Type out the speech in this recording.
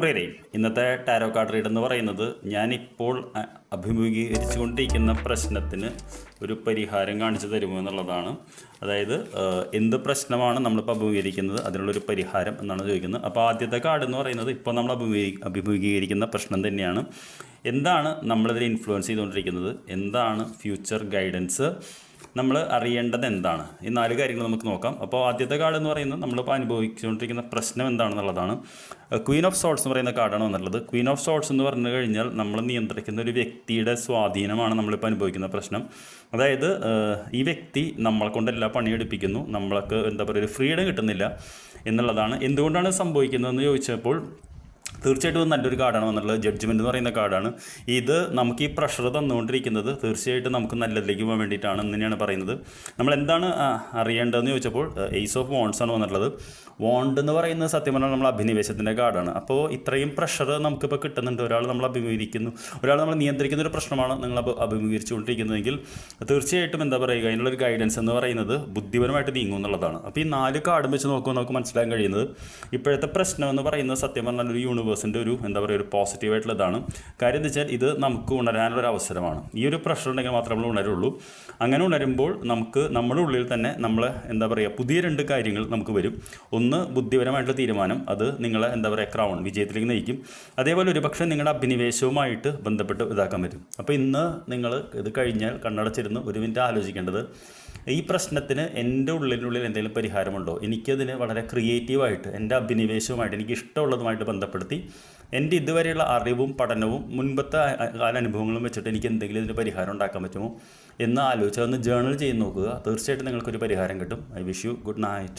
പ്രിയരെ ഇന്നത്തെ tarot card read എന്ന് പറയുന്നത് ഞാനിപ്പോൾ അഭിമുഖീകരിച്ചു അഭിമുഖീകരിച്ചുകൊണ്ടിരിക്കുന്ന പ്രശ്നത്തിന് ഒരു പരിഹാരം കാണിച്ചു തരുമോ എന്നുള്ളതാണ്. അതായത് എന്ത് പ്രശ്നമാണ് നമ്മളിപ്പോൾ അഭിമുഖീകരിക്കുന്നത്? അതിനുള്ളൊരു പരിഹാരം എന്നാണ് ചോദിക്കുന്നത്. അപ്പോൾ ആദ്യത്തെ കാർഡ് എന്ന് പറയുന്നത് ഇപ്പോൾ നമ്മൾ അഭിമുഖീ അഭിമുഖീകരിക്കുന്ന പ്രശ്നം തന്നെയാണ്. എന്താണ് നമ്മളിതിൽ ഇൻഫ്ലുവൻസ് ചെയ്തുകൊണ്ടിരിക്കുന്നത്? എന്താണ് ഫ്യൂച്ചർ ഗൈഡൻസ് നമ്മൾ അറിയേണ്ടത് എന്താണ്? ഈ നാല് കാര്യങ്ങൾ നമുക്ക് നോക്കാം. അപ്പോൾ ആദ്യത്തെ കാർഡ് എന്ന് പറയുന്നത് നമ്മളിപ്പോൾ അനുഭവിച്ചുകൊണ്ടിരിക്കുന്ന പ്രശ്നം എന്താണെന്നുള്ളതാണ്. ക്വീൻ ഓഫ് സോൾസ് എന്ന് പറയുന്ന കാർഡാണ് വന്നിട്ടുള്ളത്. ക്വീൻ ഓഫ് സോൾസ് എന്ന് പറഞ്ഞു കഴിഞ്ഞാൽ നമ്മൾ നിയന്ത്രിക്കുന്ന ഒരു വ്യക്തിയുടെ സ്വാധീനമാണ് നമ്മളിപ്പോൾ അനുഭവിക്കുന്ന പ്രശ്നം. അതായത് ഈ വ്യക്തി നമ്മളെ കൊണ്ട് എല്ലാ പണിയെടുപ്പിക്കുന്നു നമ്മൾക്ക് എന്താ പറയുക ഒരു ഫ്രീഡം കിട്ടുന്നില്ല എന്നുള്ളതാണ്. എന്തുകൊണ്ടാണ് സംഭവിക്കുന്നതെന്ന് ചോദിച്ചപ്പോൾ തീർച്ചയായിട്ടും നല്ലൊരു കാർഡാണ് വന്നിട്ടുള്ളത്. ജഡ്ജ്മെന്റ് എന്ന് പറയുന്ന കാർഡാണ്. ഇത് നമുക്ക് ഈ പ്രഷർ തന്നുകൊണ്ടിരിക്കുന്നത് തീർച്ചയായിട്ടും നമുക്ക് നല്ലതിലേക്ക് പോകാൻ വേണ്ടിയിട്ടാണ് തന്നെയാണ് പറയുന്നത്. നമ്മൾ എന്താണ് അറിയേണ്ടതെന്ന് ചോദിച്ചപ്പോൾ എയ്സ് ഓഫ് വോൺസ് ആണ് വന്നിട്ടുള്ളത്. വോണ്ട് എന്ന് പറയുന്നത് സത്യം പറഞ്ഞാൽ നമ്മൾ അഭിനിവേശത്തിന്റെ കാർഡാണ്. അപ്പോൾ ഇത്രയും പ്രഷർ നമുക്കിപ്പോൾ കിട്ടുന്നുണ്ട്. ഒരാൾ നമ്മൾ അഭിമുഖീകരിക്കുന്നു. ഒരാൾ നമ്മൾ നിയന്ത്രിക്കുന്ന ഒരു പ്രശ്നമാണ് നിങ്ങൾ അഭിമുഖീകരിച്ചുകൊണ്ടിരിക്കുന്നതെങ്കിൽ തീർച്ചയായിട്ടും എന്താ പറയുക അതിനുള്ളൊരു ഗൈഡൻസ് എന്ന് പറയുന്നത് ബുദ്ധിപരമായിട്ട് നീങ്ങും എന്നുള്ളതാണ്. അപ്പോൾ ഈ നാല് കാർഡും വെച്ച് നോക്കുമ്പോൾ നമുക്ക് മനസ്സിലാക്കാൻ കഴിയുന്നത് ഇപ്പോഴത്തെ പ്രശ്നം എന്ന് പറയുന്നത് സത്യം പറഞ്ഞാൽ ഒരു യൂണിവേഴ്സിന്റെ ഒരു എന്താ പറയുക ഒരു പോസിറ്റീവായിട്ടുള്ളതാണ് കാര്യം എന്താ വെച്ചാൽ ഇത് നമുക്ക് ഉണരാനുള്ള ഒരു അവസരമാണ്. ഈ ഒരു പ്രഷർ ഉണ്ടെങ്കിൽ മാത്രമേ നമ്മൾ ഉണരുള്ളൂ. അങ്ങനെ ഉണരുമ്പോൾ നമുക്ക് നമ്മുടെ ഉള്ളിൽ തന്നെ നമ്മൾ എന്താ പറയുക പുതിയ രണ്ട് കാര്യങ്ങൾ നമുക്ക് വരും. ഒന്ന് ബുദ്ധിപരമായിട്ടുള്ള തീരുമാനം അത് നിങ്ങളെ എന്താ പറയുക ക്രൗൺ വിജയത്തിലേക്ക് നയിക്കും. അതേപോലെ ഒരു പക്ഷേ നിങ്ങളുടെ അഭിനിവേശവുമായിട്ട് ബന്ധപ്പെട്ട് ഇതാക്കാൻ പറ്റും. അപ്പോൾ ഇന്ന് നിങ്ങൾ ഇത് കഴിഞ്ഞാൽ കണ്ണടച്ചിരുന്ന് ഒരു മിനിറ്റ് ആലോചിക്കേണ്ടത് ഈ പ്രശ്നത്തിന് എന്റെ ഉള്ളിനുള്ളിൽ എന്തെങ്കിലും പരിഹാരമുണ്ടോ? എനിക്കതിന് വളരെ ക്രിയേറ്റീവായിട്ട് എന്റെ അഭിനിവേശവുമായിട്ട് എനിക്ക് ഇഷ്ടമുള്ളതുമായിട്ട് ബന്ധപ്പെടുത്തി എന്റെ ഇതുവരെയുള്ള അറിവും പഠനവും മുൻപത്തെ കാല അനുഭവങ്ങളും വെച്ചിട്ട് എനിക്ക് എന്തെങ്കിലും ഇതിന് പരിഹാരം ഉണ്ടാക്കാൻ പറ്റുമോ എന്ന് ആലോചിച്ച് ഒന്ന് ജേണൽ ചെയ്ത് നോക്കുക. തീർച്ചയായിട്ടും നിങ്ങൾക്കൊരു പരിഹാരം കിട്ടും. I wish you good night